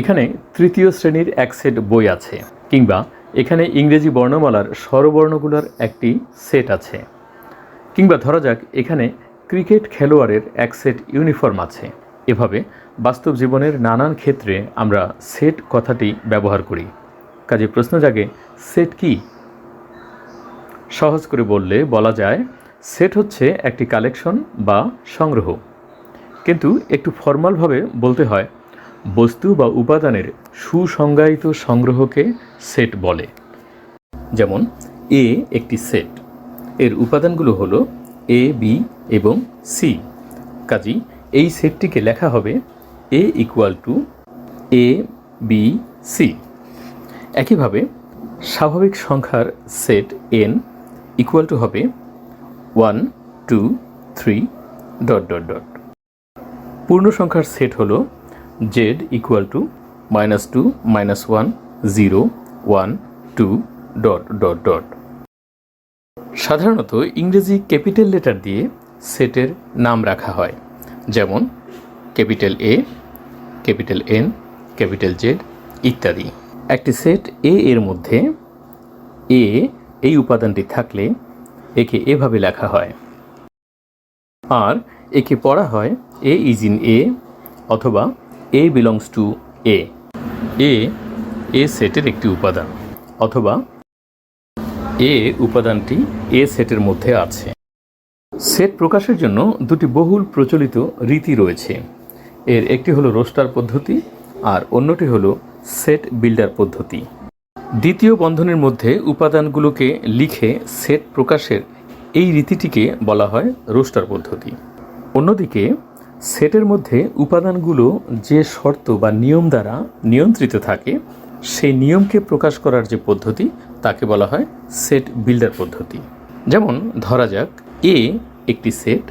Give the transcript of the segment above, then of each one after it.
এখানে তৃতীয় শ্রেণির এক সেট বই আছে, কিংবা এখানে ইংরেজি বর্ণমালার স্বরবর্ণগুলোর একটি সেট আছে। কিংবা ধরা যাক, এখানে ক্রিকেট খেলোয়াড়ের এক সেট ইউনিফর্ম আছে। এভাবে বাস্তব জীবনের নানান ক্ষেত্রে আমরা সেট কথাটি ব্যবহার করি। কাজে প্রশ্ন জাগে, সেট কি? সহজ করে বললে বলা যায়, সেট হচ্ছে একটি কালেকশন বা সংগ্রহ। কিন্তু একটু ফর্মালভাবে বলতে হয় বস্তু বা উপাদানের সুসংজ্ঞায়িত সংগ্রহকে সেট বলে। যেমন এ একটি সেট। এর উপাদানগুলো হলো এ বি এবং সি কাজী এই সেটটিকে লেখা হবে A equal to A B C একইভাবে, স্বাভাবিক সংখ্যার সেট এন ইকুয়াল টু হবে one two three dot dot dot পূর্ণ সংখ্যার সেট হলো Z equal to minus two minus one zero one two dot dot dot সাধারণত ইংরেজি ক্যাপিটাল লেটার দিয়ে সেটের নাম রাখা হয়। যেমন capital A capital N capital Z ইত্যাদি। একটি সেট এ এর মধ্যে এ এই উপাদানটি থাকলে একে এভাবে লেখা হয়। আর একে পড়া হয় এ ইজ ইন এ অথবা এ বিলংস টু এ এ এ সেটের একটি উপাদান, অথবা এ উপাদানটি এ সেটের মধ্যে আছে। সেট প্রকাশের জন্য দুটি বহুল প্রচলিত রীতি রয়েছে। এর একটি হলো রোস্টার পদ্ধতি, আর অন্যটি হলো সেট বিল্ডার পদ্ধতি। দ্বিতীয় বন্ধনের মধ্যে উপাদানগুলোকে লিখে সেট প্রকাশের এই রীতিটিকে বলা হয় রোস্টার পদ্ধতি। অন্যদিকে সেটের মধ্যে উপাদানগুলো যে শর্ত বা নিয়ম দ্বারা নিয়ন্ত্রিত থাকে, সেই নিয়মকে প্রকাশ করার যে পদ্ধতি, তাকে বলা হয় সেট বিল্ডার পদ্ধতি। যেমন ধরা যাক এ একটি সেট,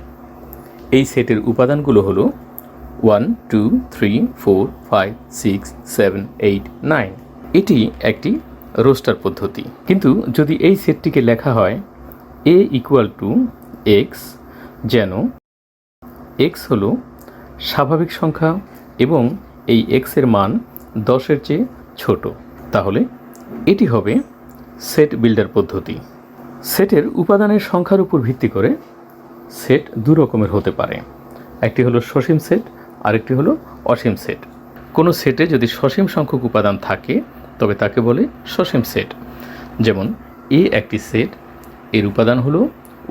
এই সেটের উপাদানগুলো হলো one, two, three, four, five, six, seven, eight, nine. এটি একটি রোস্টার পদ্ধতি। কিন্তু যদি এই সেটটিকে লেখা হয় এ ইকুয়াল টু এক্স যেন এক্স হলো স্বাভাবিক সংখ্যা এবং এই এক্সের মান দশের চেয়ে ছোট। তাহলে এটি হবে সেট বিল্ডার পদ্ধতি। সেটের উপাদানের সংখ্যার উপর ভিত্তি করে সেট দু রকমের হতে পারে। একটি হলো সসীম সেট আরেকটি হলো অসীম সেট কোনো সেটে যদি সসীম সংখ্যক উপাদান থাকে, তবে তাকে বলে সসীম সেট যেমন এ একটি সেট এর উপাদান হলো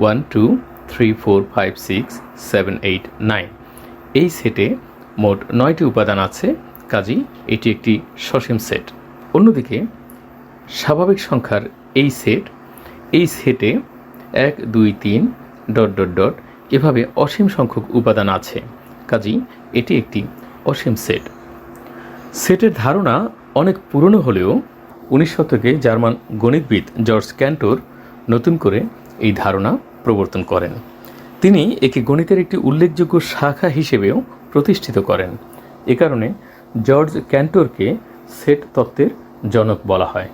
one two three four five six seven eight nine এই সেটে মোট নয়টি উপাদান আছে। কাজী এটি একটি সসীম সেট। অন্যদিকে, স্বাভাবিক সংখ্যার এই সেট, এই সেটে এক, দুই, তিন, ডট ডট ডট এভাবে অসীম সংখ্যক উপাদান আছে। কাজী এটি একটি অসীম সেট। সেটের ধারণা অনেক পুরনো হলেও উনিশ শতকে জার্মান গণিতবিদ জর্জ ক্যান্টোর নতুন করে এই ধারণা প্রবর্তন করেন। তিনি একে গণিতের একটি উল্লেখযোগ্য শাখা হিসেবেও প্রতিষ্ঠিত করেন। এ কারণে জর্জ ক্যান্টরকে সেট তত্ত্বের জনক বলা হয়।